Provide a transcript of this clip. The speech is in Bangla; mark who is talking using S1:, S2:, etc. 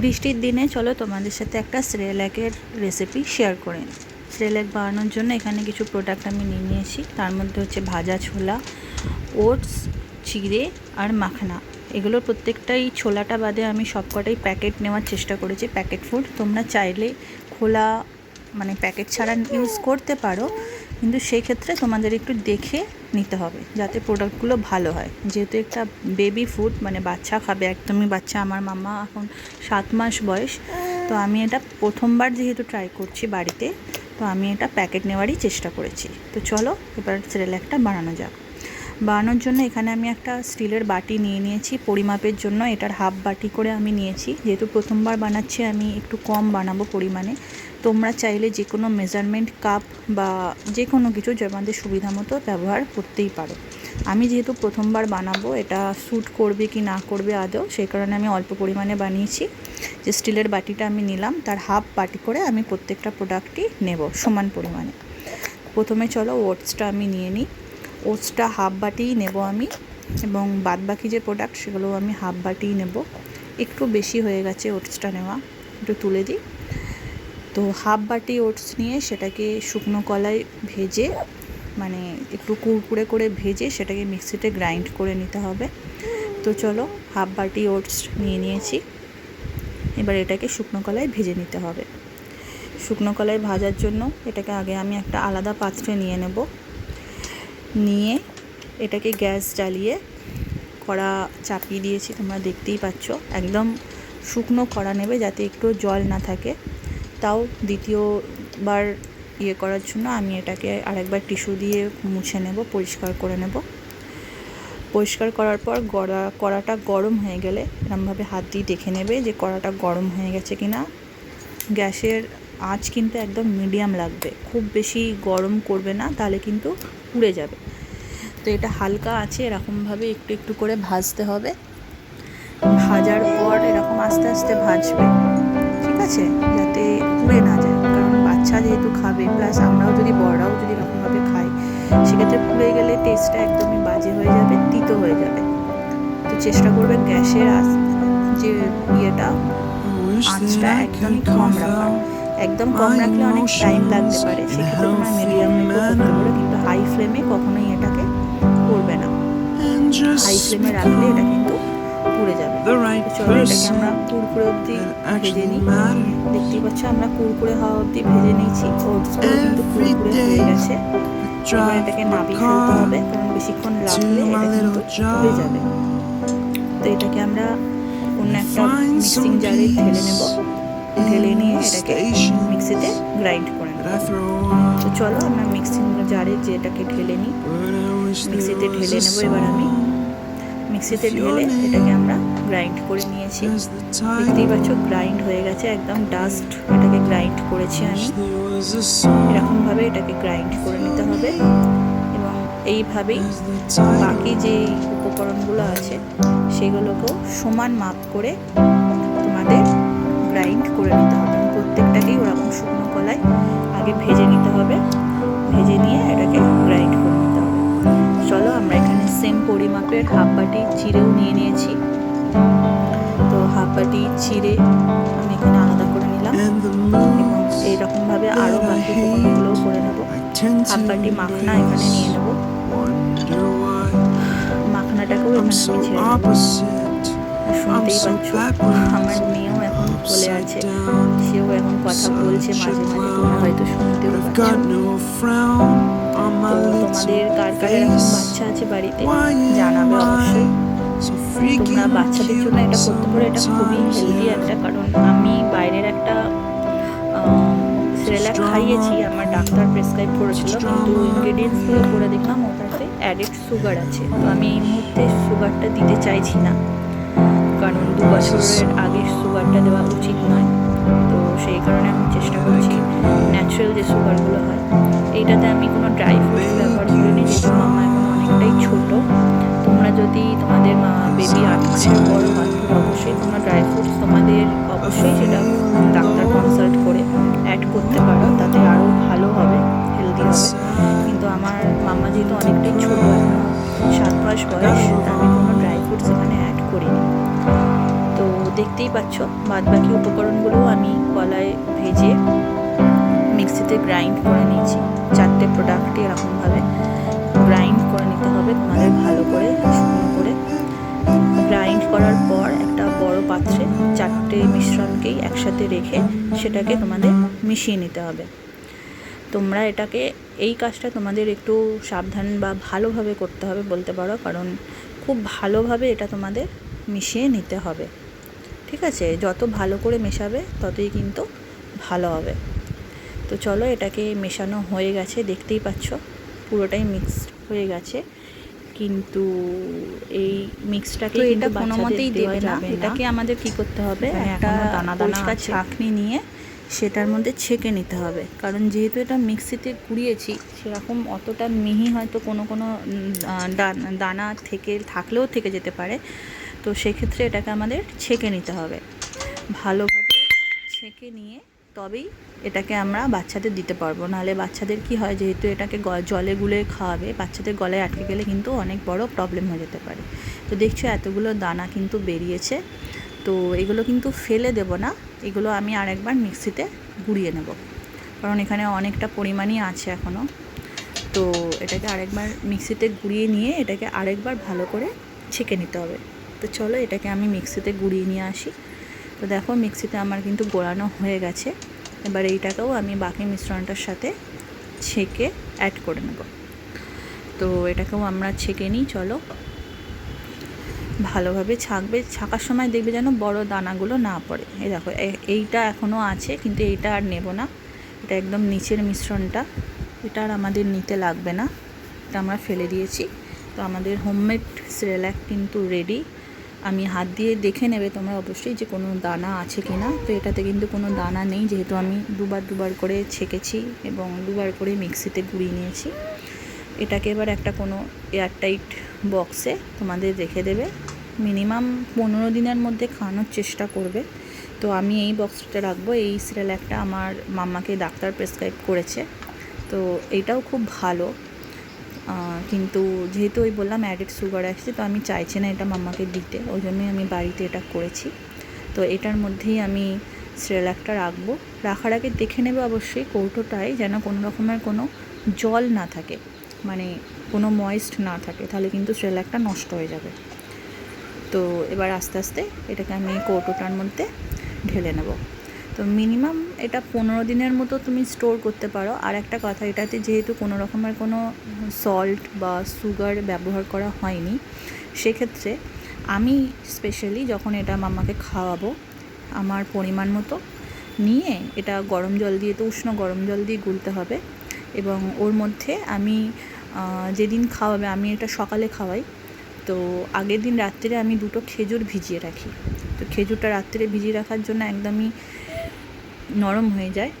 S1: বৃষ্টির দিনে চলো তোমাদের সাথে একটা স্রেলাকের রেসিপি শেয়ার করে নিই। বানানোর জন্য এখানে কিছু প্রোডাক্ট আমি নিয়ে নিয়েছি। তার মধ্যে হচ্ছে ভাজা ছোলা, ওটস, চিড়ে আর মাখনা। এগুলোর প্রত্যেকটাই ছোলাটা বাদে আমি সবকটাই প্যাকেট নেওয়ার চেষ্টা করেছি। প্যাকেট ফুড তোমরা চাইলে খোলা মানে প্যাকেট ছাড়া ইউজ করতে পারো। কিন্তু সেই ক্ষেত্রে তোমাদের একটু দেখে নিতে হবে যাতে প্রোডাক্টগুলো ভালো হয়। যেহেতু একটা বেবি ফুড মানে বাচ্চা খাবে, একদমই বাচ্চা। আমার মামা এখন সাত মাস বয়স। তো আমি এটা প্রথমবার যেহেতু ট্রাই করছি বাড়িতে, তো আমি এটা প্যাকেট নেওয়ারই চেষ্টা করেছি। তো চলো, এবার একটা বানানো যাক। বানানোর জন্য এখানে আমি একটা স্টিলের বাটি নিয়ে নিয়েছি। পরিমাপের জন্য এটার হাফ বাটি করে আমি নিয়েছি। যেহেতু প্রথমবার বানাচ্ছি, আমি একটু কম বানাবো পরিমাণে। তোমরা চাইলে যে কোনো মেজারমেন্ট কাপ বা যে কোনো কিছু আমাদের সুবিধা মতো ব্যবহার করতেই পারো। আমি যেহেতু প্রথমবার বানাবো, এটা স্যুট করবে কি না করবে আদৌ সেই কারণে আমি অল্প পরিমাণে বানিয়েছি। যে স্টিলের বাটিটা আমি নিলাম, তার হাফ বাটি করে আমি প্রত্যেকটা প্রোডাক্টই নেব সমান পরিমাণে। প্রথমে চলো ওটসটা আমি নিয়ে নিই। ওটসটা হাফ বাটিই নেব আমি এবং বাদ বাকি যে প্রোডাক্ট সেগুলো আমি হাফ বাটিই নেব। একটু বেশি হয়ে গেছে ওটসটা নেওয়া, একটু তুলে দিই। তো হাফ বাটি ওটস নিয়ে সেটাকে শুকনো কলায় ভেজে মানে একটু কুড়কুড়ে করে ভেজে সেটাকে মিক্সিতে গ্রাইন্ড করে নিতে হবে। তো চলো হাফ বাটি ওটস নিয়ে নিয়েছি। এবার এটাকে শুকনো কলায় ভেজে নিতে হবে। শুকনো কলায় ভাজার জন্য এটাকে আগে আমি একটা আলাদা পাত্রে নিয়ে নেব। নিয়ে এটাকে গ্যাস জ্বালিয়ে কড়া চাপিয়ে দিয়েছি, তোমরা দেখতেই পাচ্ছ। একদম শুকনো কড়া নেবে যাতে একটু জল না থাকে। তাও দ্বিতীয়বার ইয়ে করার জন্য আমি এটাকে আরেকবার টিস্যু দিয়ে মুছে নেব, পরিষ্কার করে নেব। পরিষ্কার করার পর গড়া, কড়াটা গরম হয়ে গেলে এরমভাবে হাত দিয়ে দেখে নেবে যে কড়াটা গরম হয়ে গেছে কি না গ্যাসের আঁচ কিন্তু একদম মিডিয়াম লাগবে। খুব বেশি গরম করবে না, তাহলে কিন্তু পুড়ে যাবে। তো এটা হালকা আছে এরকমভাবে একটু একটু করে ভাজতে হবে। ভাজার পর এরকম আস্তে আস্তে ভাজবে ঠিক আছে? যাতে পুড়ে না যায় কারণ বাচ্চা যেহেতু খাবে প্লাস আমরাও যদি বড়রাও যদি এরকমভাবে খাই সেক্ষেত্রে পুড়ে গেলে টেস্টটা একদমই বাজে হয়ে যাবে তিতো হয়ে যাবে। তো চেষ্টা করবে গ্যাসের যে ইয়েটা আঁচটা একদম কম রাখার। একদম কম রাখলে অনেক টাইম লাগতে পারে সেক্ষেত্রে। হাই ফ্লেমে রাখলে এটা কিন্তু পুড়ে যাবে। চলো এটাকে আমরা কুরকুরে অবধি ভেজে নিই। দেখতেই পাচ্ছ আমরা কুরকুরে হওয়া অবধি ভেজে নিয়েছি। ওটসগুলো কিন্তু কুরকুরে হয়ে গেছে। এবার এটাকে নাবিয়ে ফেলতে হবে কারণ বেশিক্ষণ রাখলে এটা কিন্তু পুড়ে যাবে। তো এটাকে আমরা অন্য একটা মিক্সিং জারে ঢেলে নেব। ঢেলে নিয়ে এটাকে মিক্সিতে গ্রাইন্ড করে নেব। তো চলো আমরা মিক্সিং জারে যে এটাকে ঢেলে নিই। মিক্সিতে ঢেলে নেব। এবার আমি মিক্সিতে ঢেলে এটাকে আমরা গ্রাইন্ড করে নিয়েছি। দেখতেই পাচ্ছ গ্রাইন্ড হয়ে গেছে, একদম ডাস্ট এটাকে গ্রাইন্ড করেছি আমি। এরকমভাবে এটাকে গ্রাইন্ড করে নিতে হবে। এবং এইভাবেই বাকি যে উপকরণগুলো আছে, সেগুলোকেও সমান মাপ করে তোমাদের গ্রাইন্ড করে নিতে হবে। প্রত্যেকটাকেই ওরকম শুকনো কলায় আগে ভেজে নিতে হবে। ভেজে নিয়ে এটাকে গ্রাইন্ড পরিমাপের হাফ বাটি চিড়েও নিয়ে নিয়েছি। তো হাফ বাটি চিড়ে আমি এখানে আলাদা করে নিলাম এইরকমভাবে আরও বাকি উপকরণগুলোও করে নেব। হাফ বাটি মাখনা এখানে নিয়ে নেব। মাখনাটাকেও এখানে শুনতেই পাচ্ছ আমার মেয়েও এখন বলে আছে সেও এখন কথা বলছে মাঝে মাঝে তোমরা হয়তো শুনতেও পাচ্ছ। তো তোমাদের কার কার এরকম বাচ্চা আছে বাড়িতে জানাবে অবশ্যই। তোমরা বাচ্চাদের জন্য এটা করতে পারো এটা খুবই হেলদি একটা কারণ আমি বাইরের একটা সেরেলাক খাইয়েছি আমার ডাক্তার প্রেসক্রাইব করেছিল কিন্তু ইনগ্রেডিয়েন্টসগুলো করে দেখলাম ওটাতে অ্যাডেড সুগার আছে। তো আমি এই মুহূর্তে সুগারটা দিতে চাইছি না কারণ দু বছরের আগে সুগারটা দেওয়া উচিত নয়। তো সেই কারণে আমি চেষ্টা করছি ন্যাচারাল যে সুগারগুলো হয়, এইটাতে আমি কোনো ড্রাই ফ্রুট ব্যবহার করিনি, যেহেতু মামা এখন অনেকটাই ছোট। তোমরা যদি তোমাদের মা বেবি আট মাসের বড় হয় অবশ্যই তোমরা ড্রাই ফ্রুটস তোমাদের অবশ্যই সেটা ডাক্তার কনসাল্ট করে অ্যাড করতে পারো, তাতে আরও ভালো হবে হেলদি হবে। কিন্তু আমার মামা যেহেতু অনেকটাই ছোটো, সাত মাস বয়স আমি কোনো দেখতেই পাচ্ছ। বাদ বাকি উপকরণগুলোও আমি কলায় ভেজে মিক্সিতে গ্রাইন্ড করে নিয়েছি। চারটে প্রোডাক্টই এরকমভাবে গ্রাইন্ড করে নিতে হবে তোমাদের ভালো করে শুকনো করে। গ্রাইন্ড করার পর একটা বড় পাত্রে চারটে মিশ্রণকেই একসাথে রেখে সেটাকে তোমাদের মিশিয়ে নিতে হবে। তোমরা এটাকে, এই কাজটা তোমাদের একটু সাবধান বা ভালোভাবে করতে হবে বলতে পারো, কারণ খুব ভালোভাবে এটা তোমাদের মিশিয়ে নিতে হবে। ঠিক আছে? যত ভালো করে মেশাবে ততই কিন্তু ভালো হবে। তো চলো এটাকে মেশানো হয়ে গেছে দেখতেই পাচ্ছ। পুরোটাই মিক্স হয়ে গেছে। কিন্তু এই মিক্সটাকে এটা কোনো মতেই দেবে
S2: দেওয়া
S1: না। এটাকে আমাদের কি করতে হবে? একটা
S2: দানা দানা
S1: ছাঁকনি নিয়ে সেটার মধ্যে ছেঁকে নিতে হবে। কারণ যেহেতু এটা মিক্সিতে কুড়িয়েছি সেরকম অতটা মিহি হয়তো কোনো কোনো দানা থেকে থাকলেও থেকে যেতে পারে। তো সেক্ষেত্রে এটাকে আমাদের ছেঁকে নিতে হবে। ভালোভাবে ছেঁকে নিয়ে তবেই এটাকে আমরা বাচ্চাদের দিতে পারব। নাহলে বাচ্চাদের কি হয়, যেহেতু এটাকে জলে গুলে খাওয়াবে, বাচ্চাদের গলায় আটকে গেলে কিন্তু অনেক বড় প্রবলেম হয়ে যেতে পারে। তো দেখছ এতগুলো দানা কিন্তু বেরিয়েছে। তো এগুলো কিন্তু ফেলে দেব না, এগুলো আমি আরেকবার মিক্সিতে গুঁড়িয়ে নেব। কারণ এখানে অনেকটা পরিমাণই আছে এখনও তো এটাকে আরেকবার মিক্সিতে গুঁড়িয়ে নিয়ে এটাকে আরেকবার ভালো করে ছেঁকে নিতে হবে। তো চলো এটাকে আমি মিক্সিতে গুঁড়িয়ে নিয়ে আসি। তো দেখো মিক্সিতে আমার কিন্তু গোড়ানো হয়ে গেছে। এবার এইটাকেও আমি বাকি মিশ্রণটার সাথে ছেঁকে অ্যাড করে নেব। তো এটাকেও আমরা ছেঁকে নিই, চলো। ভালোভাবে ছাঁকবে। ছাকার সময় দেখবে যেন বড় দানাগুলো না পড়ে। এই দেখো এইটা এখনও আছে, কিন্তু এইটা আর নেব না। এটা একদম নিচের মিশ্রণটা। এটা আর আমাদের নিতে লাগবে না। এটা আমরা ফেলে দিয়েছি। তো আমাদের হোমমেড সিরেলাক কিন্তু রেডি আমি হাত দিয়ে দেখে নেবে তোমরা অবশ্যই যে কোনো দানা আছে কি না। তো এটাতে কিন্তু কোনো দানা নেই, যেহেতু আমি দুবার দুবার করে ছেঁকেছি এবং দুবার করে মিক্সিতে গুঁড়িয়ে নিয়েছি। এটাকে এবার একটা কোনো এয়ারটাইট বক্সে তোমাদের রেখে দেবে। মিনিমাম পনেরো দিনের মধ্যে খাওয়ানোর চেষ্টা করবে। তো আমি এই বক্সটা রাখব। এই সিরিয়ালটা আমার মাম্মাকে ডাক্তার প্রেসক্রাইব করেছে। তো এইটাও খুব ভালো। কিন্তু যেহেতু ওই বললাম অ্যাডেড সুগার আসছে, তো আমি চাইছি না এটা মাম্মাকে দিতে। ওই জন্যই আমি বাড়িতে এটা করেছি। তো এটার মধ্যেই আমি সিরিয়ালটা রাখব। রাখার আগে দেখে নেবে অবশ্যই কৌটোটায় যেন কোনো রকমের কোনো জল না থাকে। মানে কোনো ময়েস্ট না থাকে, তাহলে কিন্তু সিরিয়ালটা নষ্ট হয়ে যাবে। তো এবার আস্তে আস্তে এটাকে আমি কৌটোটার মধ্যে ঢেলে নেব। তো মিনিমাম এটা পনেরো দিনের মতো তুমি স্টোর করতে পারো। আর একটা কথা, এটাতে যেহেতু কোনো রকমের কোনো সল্ট বা সুগার ব্যবহার করা হয়নি, সেক্ষেত্রে আমি স্পেশালি যখন এটা মামাকে খাওয়াবো, আমার পরিমাণ মতো নিয়ে এটা গরম জল দিয়ে, তো উষ্ণ গরম জল দিয়ে গুলতে হবে। এবং ওর মধ্যে আমি যেদিন খাওয়াবে, আমি এটা সকালে খাওয়াই। তো আগের দিন রাত্রে আমি দুটো খেজুর ভিজিয়ে রাখি। তো খেজুরটা রাত্রে ভিজিয়ে রাখার জন্য একদমই নরম হয়ে যায়।